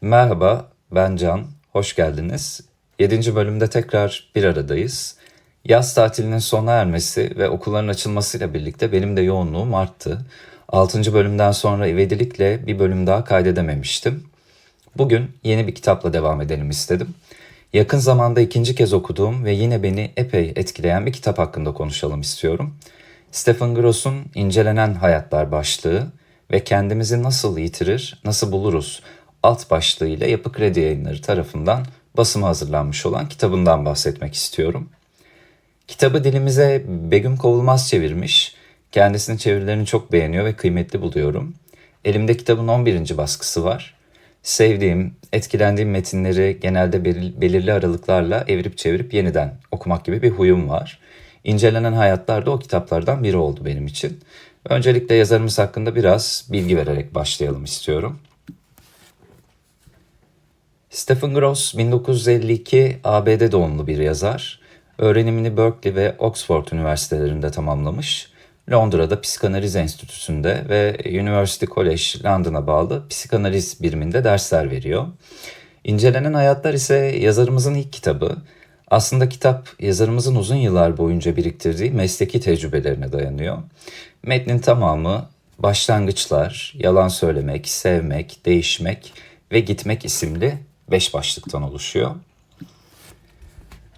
Merhaba, ben Can. Hoş geldiniz. 7. bölümde tekrar bir aradayız. Yaz tatilinin sona ermesi ve okulların açılmasıyla birlikte benim de yoğunluğum arttı. 6. bölümden sonra ivedilikle bir bölüm daha kaydedememiştim. Bugün yeni bir kitapla devam edelim istedim. Yakın zamanda ikinci kez okuduğum ve yine beni epey etkileyen bir kitap hakkında konuşalım istiyorum. Stephen Gross'un İncelenen Hayatlar başlığı ve kendimizi nasıl yitirir, nasıl buluruz alt başlığıyla Yapı Kredi Yayınları tarafından basıma hazırlanmış olan kitabından bahsetmek istiyorum. Kitabı dilimize Begüm Kovulmaz çevirmiş. Kendisinin çevirilerini çok beğeniyor ve kıymetli buluyorum. Elimde kitabın 11. baskısı var. Sevdiğim, etkilendiğim metinleri genelde belirli aralıklarla evirip çevirip yeniden okumak gibi bir huyum var. İncelenen hayatlar da o kitaplardan biri oldu benim için. Öncelikle yazarımız hakkında biraz bilgi vererek başlayalım istiyorum. Stephen Gross 1952 ABD doğumlu bir yazar. Öğrenimini Berkeley ve Oxford üniversitelerinde tamamlamış. Londra'da Psikanaliz Enstitüsü'nde ve University College London'a bağlı psikanaliz biriminde dersler veriyor. İncelenen Hayatlar ise yazarımızın ilk kitabı. Aslında kitap yazarımızın uzun yıllar boyunca biriktirdiği mesleki tecrübelerine dayanıyor. Metnin tamamı başlangıçlar, yalan söylemek, sevmek, değişmek ve gitmek isimli beş başlıktan oluşuyor.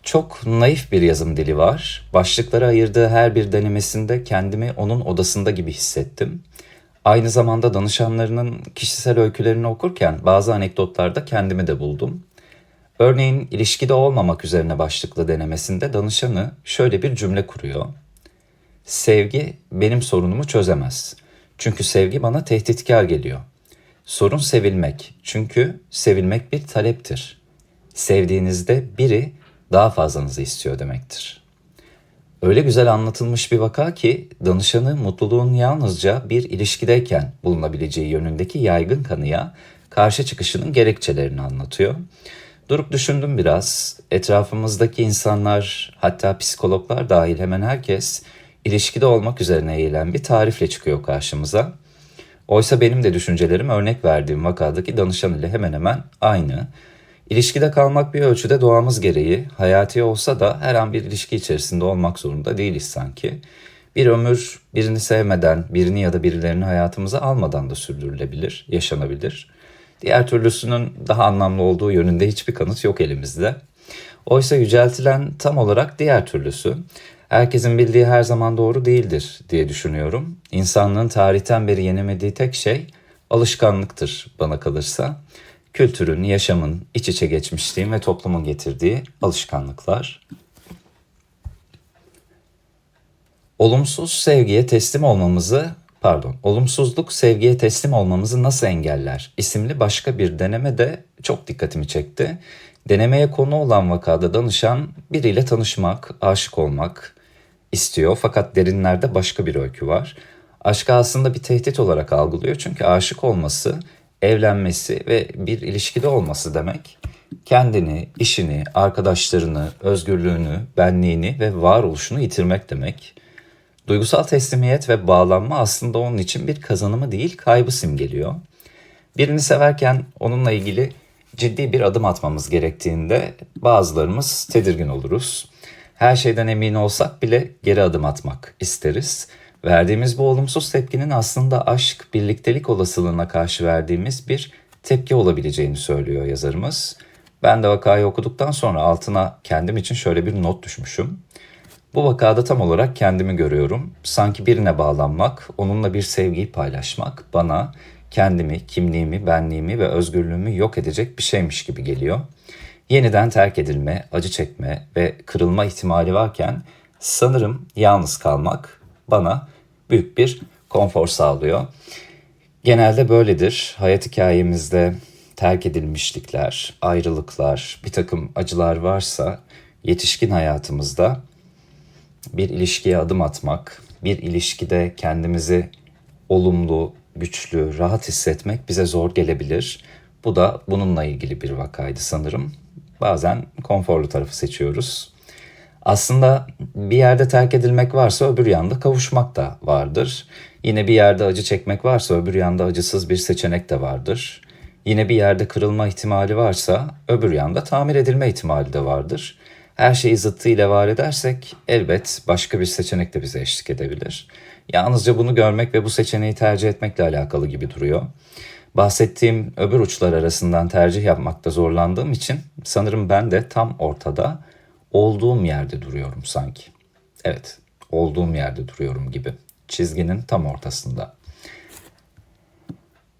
Çok naif bir yazım dili var. Başlıklara ayırdığı her bir denemesinde kendimi onun odasında gibi hissettim. Aynı zamanda danışanlarının kişisel öykülerini okurken bazı anekdotlarda kendimi de buldum. Örneğin ilişkide olmamak üzerine başlıklı denemesinde danışanı şöyle bir cümle kuruyor. Sevgi benim sorunumu çözemez. Çünkü sevgi bana tehditkar geliyor. Sorun sevilmek. Çünkü sevilmek bir taleptir. Sevdiğinizde biri daha fazlanızı istiyor demektir. Öyle güzel anlatılmış bir vaka ki danışanı mutluluğun yalnızca bir ilişkideyken bulunabileceği yönündeki yaygın kanıya karşı çıkışının gerekçelerini anlatıyor. Durup düşündüm biraz. Etrafımızdaki insanlar hatta psikologlar dahil hemen herkes ilişkide olmak üzerine eğilen bir tarifle çıkıyor karşımıza. Oysa benim de düşüncelerim örnek verdiğim vakadaki danışan ile hemen hemen aynı. İlişkide kalmak bir ölçüde doğamız gereği, hayati olsa da her an bir ilişki içerisinde olmak zorunda değiliz sanki. Bir ömür birini sevmeden, birini ya da birilerini hayatımıza almadan da sürdürülebilir, yaşanabilir. Diğer türlüsünün daha anlamlı olduğu yönünde hiçbir kanıt yok elimizde. Oysa yüceltilen tam olarak diğer türlüsü herkesin bildiği her zaman doğru değildir diye düşünüyorum. İnsanlığın tarihten beri yenemediği tek şey alışkanlıktır bana kalırsa. Kültürün, yaşamın, iç içe geçmişliğin ve toplumun getirdiği alışkanlıklar. Olumsuz sevgiye teslim olmamızı, pardon, olumsuzluk sevgiye teslim olmamızı nasıl engeller isimli başka bir deneme de çok dikkatimi çekti. Denemeye konu olan vakada danışan biriyle tanışmak, aşık olmak, istiyor fakat derinlerde başka bir öykü var. Aşkı aslında bir tehdit olarak algılıyor çünkü aşık olması, evlenmesi ve bir ilişkide olması demek kendini, işini, arkadaşlarını, özgürlüğünü, benliğini ve varoluşunu yitirmek demek. Duygusal teslimiyet ve bağlanma aslında onun için bir kazanımı değil kaybı simgeliyor. Birini severken onunla ilgili ciddi bir adım atmamız gerektiğinde bazılarımız tedirgin oluruz. Her şeyden emin olsak bile geri adım atmak isteriz. Verdiğimiz bu olumsuz tepkinin aslında aşk, birliktelik olasılığına karşı verdiğimiz bir tepki olabileceğini söylüyor yazarımız. Ben de vakayı okuduktan sonra altına kendim için şöyle bir not düşmüşüm. Bu vakada tam olarak kendimi görüyorum. Sanki birine bağlanmak, onunla bir sevgiyi paylaşmak bana kendimi, kimliğimi, benliğimi ve özgürlüğümü yok edecek bir şeymiş gibi geliyor yeniden terk edilme, acı çekme ve kırılma ihtimali varken sanırım yalnız kalmak bana büyük bir konfor sağlıyor. Genelde böyledir. Hayat hikayemizde terk edilmişlikler, ayrılıklar, bir takım acılar varsa yetişkin hayatımızda bir ilişkiye adım atmak, bir ilişkide kendimizi olumlu, güçlü, rahat hissetmek bize zor gelebilir. Bu da bununla ilgili bir vakaydı sanırım bazen konforlu tarafı seçiyoruz. Aslında bir yerde terk edilmek varsa öbür yanda kavuşmak da vardır. Yine bir yerde acı çekmek varsa öbür yanda acısız bir seçenek de vardır. Yine bir yerde kırılma ihtimali varsa öbür yanda tamir edilme ihtimali de vardır. Her şeyi zıttıyla var edersek elbet başka bir seçenek de bize eşlik edebilir. Yalnızca bunu görmek ve bu seçeneği tercih etmekle alakalı gibi duruyor. Bahsettiğim öbür uçlar arasından tercih yapmakta zorlandığım için sanırım ben de tam ortada olduğum yerde duruyorum sanki. Evet, olduğum yerde duruyorum gibi. Çizginin tam ortasında.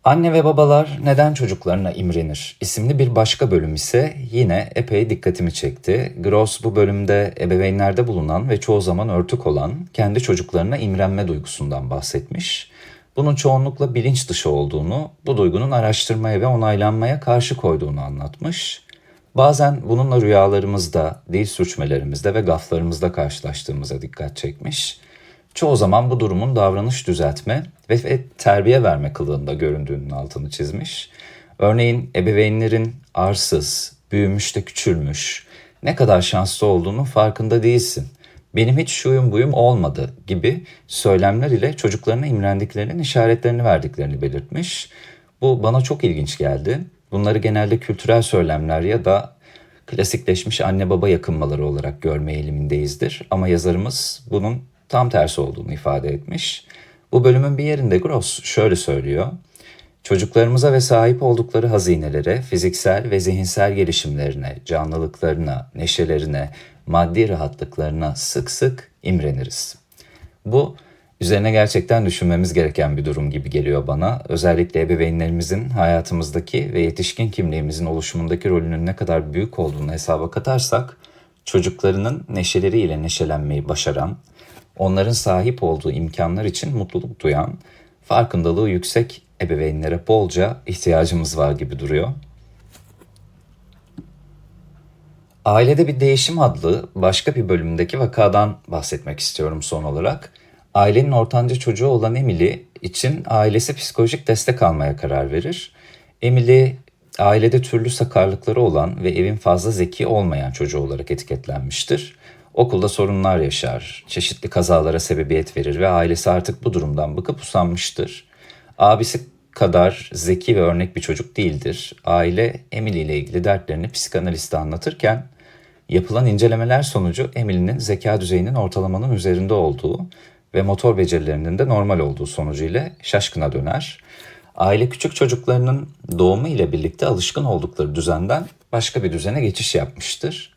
Anne ve babalar neden çocuklarına imrenir isimli bir başka bölüm ise yine epey dikkatimi çekti. Gross bu bölümde ebeveynlerde bulunan ve çoğu zaman örtük olan kendi çocuklarına imrenme duygusundan bahsetmiş. Bunun çoğunlukla bilinç dışı olduğunu, bu duygunun araştırmaya ve onaylanmaya karşı koyduğunu anlatmış. Bazen bununla rüyalarımızda, dil sürçmelerimizde ve gaflarımızda karşılaştığımıza dikkat çekmiş. Çoğu zaman bu durumun davranış düzeltme ve, terbiye verme kılığında göründüğünün altını çizmiş. Örneğin ebeveynlerin arsız, büyümüş de küçülmüş, ne kadar şanslı olduğunu farkında değilsin. Benim hiç şuyum buyum olmadı gibi söylemler ile çocuklarına imrendiklerinin işaretlerini verdiklerini belirtmiş. Bu bana çok ilginç geldi. Bunları genelde kültürel söylemler ya da klasikleşmiş anne baba yakınmaları olarak görme eğilimindeyizdir. Ama yazarımız bunun tam tersi olduğunu ifade etmiş. Bu bölümün bir yerinde Gross şöyle söylüyor. Çocuklarımıza ve sahip oldukları hazinelere, fiziksel ve zihinsel gelişimlerine, canlılıklarına, neşelerine, maddi rahatlıklarına sık sık imreniriz. Bu üzerine gerçekten düşünmemiz gereken bir durum gibi geliyor bana. Özellikle ebeveynlerimizin hayatımızdaki ve yetişkin kimliğimizin oluşumundaki rolünün ne kadar büyük olduğunu hesaba katarsak, çocuklarının neşeleriyle neşelenmeyi başaran, onların sahip olduğu imkanlar için mutluluk duyan, farkındalığı yüksek ebeveynlere bolca ihtiyacımız var gibi duruyor. Ailede bir değişim adlı başka bir bölümdeki vakadan bahsetmek istiyorum son olarak. Ailenin ortanca çocuğu olan Emily için ailesi psikolojik destek almaya karar verir. Emily ailede türlü sakarlıkları olan ve evin fazla zeki olmayan çocuğu olarak etiketlenmiştir. Okulda sorunlar yaşar, çeşitli kazalara sebebiyet verir ve ailesi artık bu durumdan bıkıp usanmıştır. Abisi kadar zeki ve örnek bir çocuk değildir. Aile Emily ile ilgili dertlerini psikanaliste anlatırken yapılan incelemeler sonucu Emily'nin zeka düzeyinin ortalamanın üzerinde olduğu ve motor becerilerinin de normal olduğu sonucu ile şaşkına döner. Aile küçük çocuklarının doğumu ile birlikte alışkın oldukları düzenden başka bir düzene geçiş yapmıştır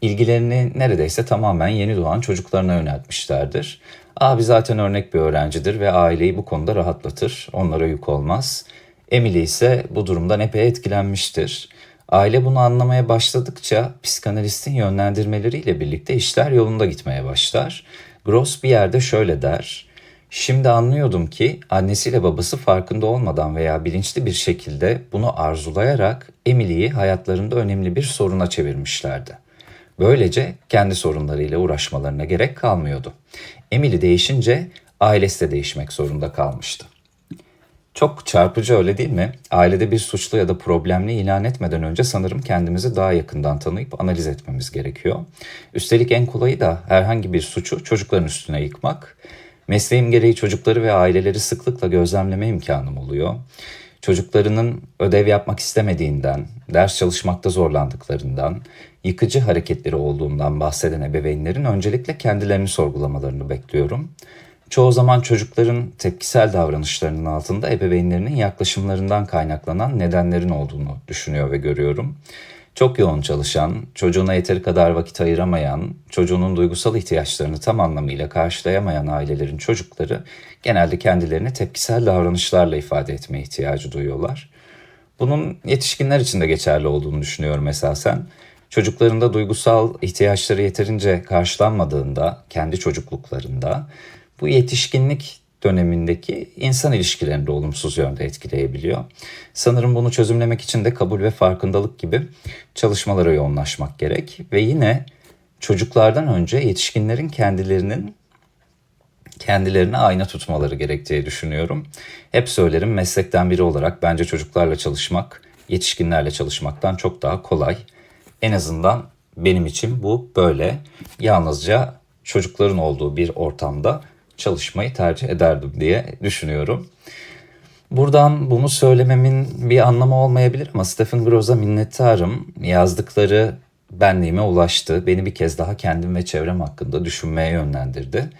ilgilerini neredeyse tamamen yeni doğan çocuklarına yöneltmişlerdir. Abi zaten örnek bir öğrencidir ve aileyi bu konuda rahatlatır, onlara yük olmaz. Emily ise bu durumdan epey etkilenmiştir. Aile bunu anlamaya başladıkça psikanalistin yönlendirmeleriyle birlikte işler yolunda gitmeye başlar. Gross bir yerde şöyle der. Şimdi anlıyordum ki annesiyle babası farkında olmadan veya bilinçli bir şekilde bunu arzulayarak Emily'yi hayatlarında önemli bir soruna çevirmişlerdi. Böylece kendi sorunlarıyla uğraşmalarına gerek kalmıyordu. Emily değişince ailesi de değişmek zorunda kalmıştı. Çok çarpıcı öyle değil mi? Ailede bir suçlu ya da problemli ilan etmeden önce sanırım kendimizi daha yakından tanıyıp analiz etmemiz gerekiyor. Üstelik en kolayı da herhangi bir suçu çocukların üstüne yıkmak. Mesleğim gereği çocukları ve aileleri sıklıkla gözlemleme imkanım oluyor. Çocuklarının ödev yapmak istemediğinden, ders çalışmakta zorlandıklarından, yıkıcı hareketleri olduğundan bahseden ebeveynlerin öncelikle kendilerini sorgulamalarını bekliyorum. Çoğu zaman çocukların tepkisel davranışlarının altında ebeveynlerinin yaklaşımlarından kaynaklanan nedenlerin olduğunu düşünüyor ve görüyorum. Çok yoğun çalışan, çocuğuna yeteri kadar vakit ayıramayan, çocuğunun duygusal ihtiyaçlarını tam anlamıyla karşılayamayan ailelerin çocukları genelde kendilerini tepkisel davranışlarla ifade etmeye ihtiyacı duyuyorlar. Bunun yetişkinler için de geçerli olduğunu düşünüyorum esasen. Çocuklarında duygusal ihtiyaçları yeterince karşılanmadığında, kendi çocukluklarında bu yetişkinlik dönemindeki insan ilişkilerini de olumsuz yönde etkileyebiliyor. Sanırım bunu çözümlemek için de kabul ve farkındalık gibi çalışmalara yoğunlaşmak gerek ve yine çocuklardan önce yetişkinlerin kendilerinin kendilerine ayna tutmaları gerektiği düşünüyorum. Hep söylerim meslekten biri olarak bence çocuklarla çalışmak yetişkinlerle çalışmaktan çok daha kolay. En azından benim için bu böyle. Yalnızca çocukların olduğu bir ortamda çalışmayı tercih ederdim diye düşünüyorum. Buradan bunu söylememin bir anlamı olmayabilir ama Stephen Groz'a minnettarım. Yazdıkları benliğime ulaştı. Beni bir kez daha kendim ve çevrem hakkında düşünmeye yönlendirdi.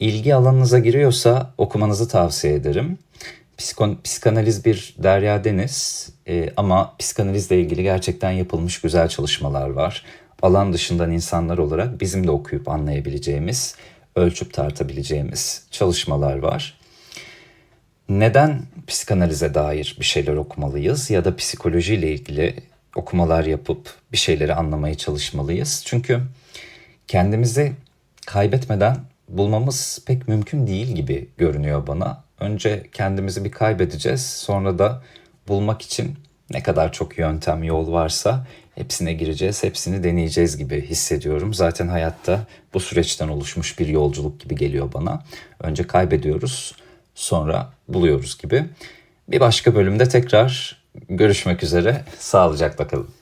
İlgi alanınıza giriyorsa okumanızı tavsiye ederim. Psiko, psikanaliz bir derya deniz Ee, ama psikanalizle ilgili gerçekten yapılmış güzel çalışmalar var. Alan dışından insanlar olarak bizim de okuyup anlayabileceğimiz, ölçüp tartabileceğimiz çalışmalar var neden psikanalize dair bir şeyler okumalıyız ya da psikolojiyle ilgili okumalar yapıp bir şeyleri anlamaya çalışmalıyız? Çünkü kendimizi kaybetmeden bulmamız pek mümkün değil gibi görünüyor bana. Önce kendimizi bir kaybedeceğiz, sonra da bulmak için ne kadar çok yöntem, yol varsa hepsine gireceğiz, hepsini deneyeceğiz gibi hissediyorum. Zaten hayatta bu süreçten oluşmuş bir yolculuk gibi geliyor bana. Önce kaybediyoruz, sonra buluyoruz gibi. Bir başka bölümde tekrar görüşmek üzere. Sağlıcakla kalın.